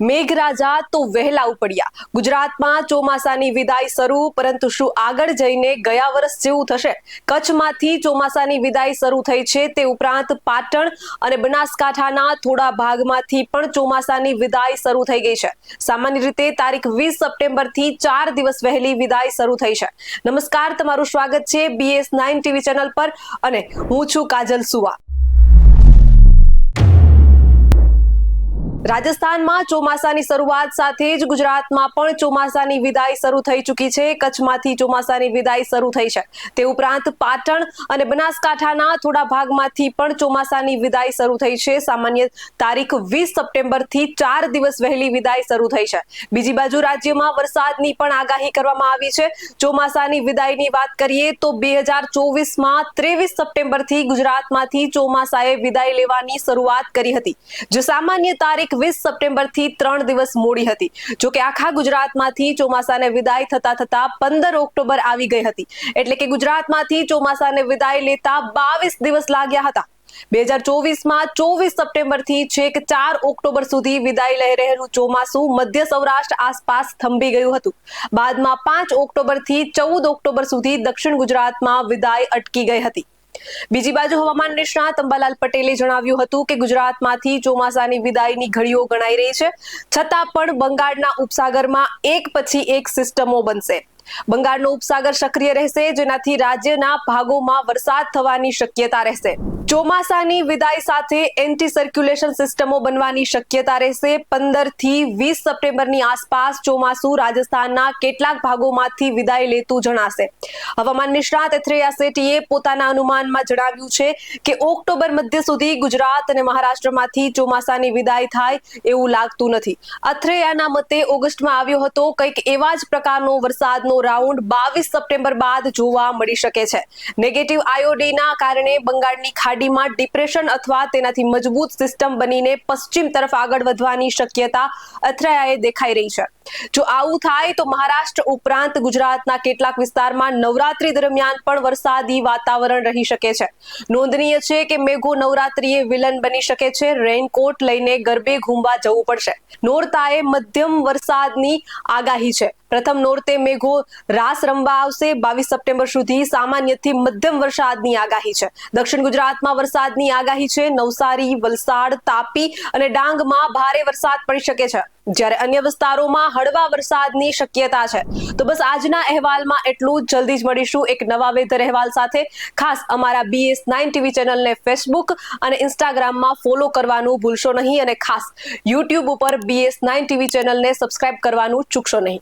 મેઘરાજા તો વહેલા ઉપડ્યા. ગુજરાતમાં ચોમાસાની વિદાય શરૂ, પરંતુ શું આગળ જઈને ગયા વર્ષ જેવું થશે? કચ્છમાંથી ચોમાસાની વિદાય શરૂ થઈ છે તે ઉપરાંત પાટણ અને બનાસકાંઠાના થોડા ભાગમાંથી પણ ચોમાસાની વિદાય શરૂ થઈ ગઈ છે. સામાન્ય રીતે તારીખ વીસ સપ્ટેમ્બરથી ચાર દિવસ વહેલી વિદાય શરૂ થઈ છે. નમસ્કાર, તમારું સ્વાગત છે બીએસ નાઇન ટીવી ચેનલ પર અને હું છું કાજલ સુવા. રાજસ્થાનમાં ચોમાસાની શરૂઆત સાથે જ ગુજરાતમાં પણ ચોમાસાની વિદાય શરૂ થઈ ચૂકી છે. કચ્છમાંથી ચોમાસાની વિદાય શરૂ થઈ છે. તે ઉપરાંત પાટણ અને બનાસકાંઠાના થોડા ભાગમાંથી પણ ચોમાસાની વિદાય શરૂ થઈ છે. સામાન્ય તારીખ વીસ સપ્ટેમ્બરથી ચાર દિવસ વહેલી વિદાય શરૂ થઈ છે. બીજી બાજુ રાજ્યમાં વરસાદની પણ આગાહી કરવામાં આવી છે. ચોમાસાની વિદાયની વાત કરીએ તો બે હજાર ચોવીસમાં ત્રેવીસ સપ્ટેમ્બરથી ગુજરાતમાંથી ચોમાસાએ વિદાય લેવાની શરૂઆત કરી હતી. જે સામાન્ય તારીખ વીસ સપ્ટેમ્બરથી ત્રણ દિવસ મોડી હતી. જોકે આખા ગુજરાતમાંથી ચોમાસાને વિદાય થતા થતા પંદર ઓક્ટોબર આવી ગઈ હતી. એટલે કે ગુજરાતમાંથી ચોમાસાને વિદાય લેતા બાવીસ દિવસ લાગ્યા હતા. બે હજાર ચોવીસમાં ચોવીસ સપ્ટેમ્બરથી છેક ચાર ઓક્ટોબર સુધી વિદાય લઈ રહેલું ચોમાસું મધ્ય સૌરાષ્ટ્ર આસપાસ થંભી ગયું હતું. બાદમાં પાંચ ઓક્ટોબરથી ચૌદ ઓક્ટોબર સુધી દક્ષિણ ગુજરાતમાં વિદાય અટકી ગઈ હતી. બીજી બાજુ હવામાન નિષ્ણાત અંબાલાલ પટેલે જણાવ્યું હતું કે ગુજરાતમાંથી ચોમાસાની વિદાયની ઘડીઓ ગણાઈ રહી છે. છતાં પણ બંગાળના ઉપસાગરમાં એક પછી એક સિસ્ટમો બનશે. બંગાળનો ઉપસાગર સક્રિય રહેશે, જેનાથી રાજ્યના ભાગોમાં વરસાદ થવાની શક્યતા રહેશે. ચોમાસાની વિદાય સાથે એન્ટી સર્ક્યુલેશન સિસ્ટમો બનવાની શક્યતા રહેશે. પંદરથી વીસ સપ્ટેમ્બરની આસપાસ ચોમાસું રાજસ્થાનના કેટલાક ભાગોમાંથી વિદાય લેતું જણાશે. હવામાન નિષ્ણાત એથ્રેયા સેટીએ પોતાના અનુમાનમાં જણાવ્યું છે કે ઓક્ટોબર મધ્ય સુધી ગુજરાત અને મહારાષ્ટ્રમાંથી ચોમાસાની વિદાય થાય એવું લાગતું નથી. અથ્રેયાના મતે ઓગસ્ટમાં આવ્યો હતો કંઈક એવા જ પ્રકારનો વરસાદનો રાઉન્ડ બાવીસ સપ્ટેમ્બર બાદ જોવા મળી શકે છે. નેગેટિવ આયોડીના કારણે બંગાળની ખાડીમાં ડિપ્રેશન અથવા તેનાથી મજબૂત સિસ્ટમ બનીને પશ્ચિમ તરફ આગળ વધવાની શક્યતા અથડાયાએ દેખાઈ રહી છે. જો આવું થાય તો મહારાષ્ટ્ર ઉપરાંત ગુજરાતના કેટલાક વિસ્તારમાં નવરાત્રી દરમિયાન પણ વરસાદી વાતાવરણ રહી શકે છે. નોંધનીય છે કે મેઘો નવરાત્રીએ વિલન બની શકે છે. રેઇનકોટ લઈને ગરબે ઘૂમવા જવું પડશે. નોરતાએ મધ્યમ વરસાદની આગાહી છે. પ્રથમ નોરતે મેઘો રાસ રમવા આવશે. બાવીસ સપ્ટેમ્બર સુધી સામાન્યથી મધ્યમ વરસાદની આગાહી છે. દક્ષિણ ગુજરાતમાં વરસાદની આગાહી છે. નવસારી, વલસાડ, તાપી અને ડાંગમાં ભારે વરસાદ પડી શકે છે. જ્યારે અન્ય વિસ્તારોમાં હળવા વરસાદની શક્યતા છે. તો બસ આજના અહેવાલમાં એટલું જલ્દી જ મળીશું એક નવા વેધર અહેવાલ સાથે. ખાસ અમારા બીએસ નાઇન ટીવી ચેનલને ફેસબુક અને ઇન્સ્ટાગ્રામમાં ફોલો કરવાનું ભૂલશો નહીં અને ખાસ યુટ્યુબ ઉપર બીએસ નાઇન ટીવી ચેનલને સબસ્ક્રાઇબ કરવાનું ચૂકશો નહીં.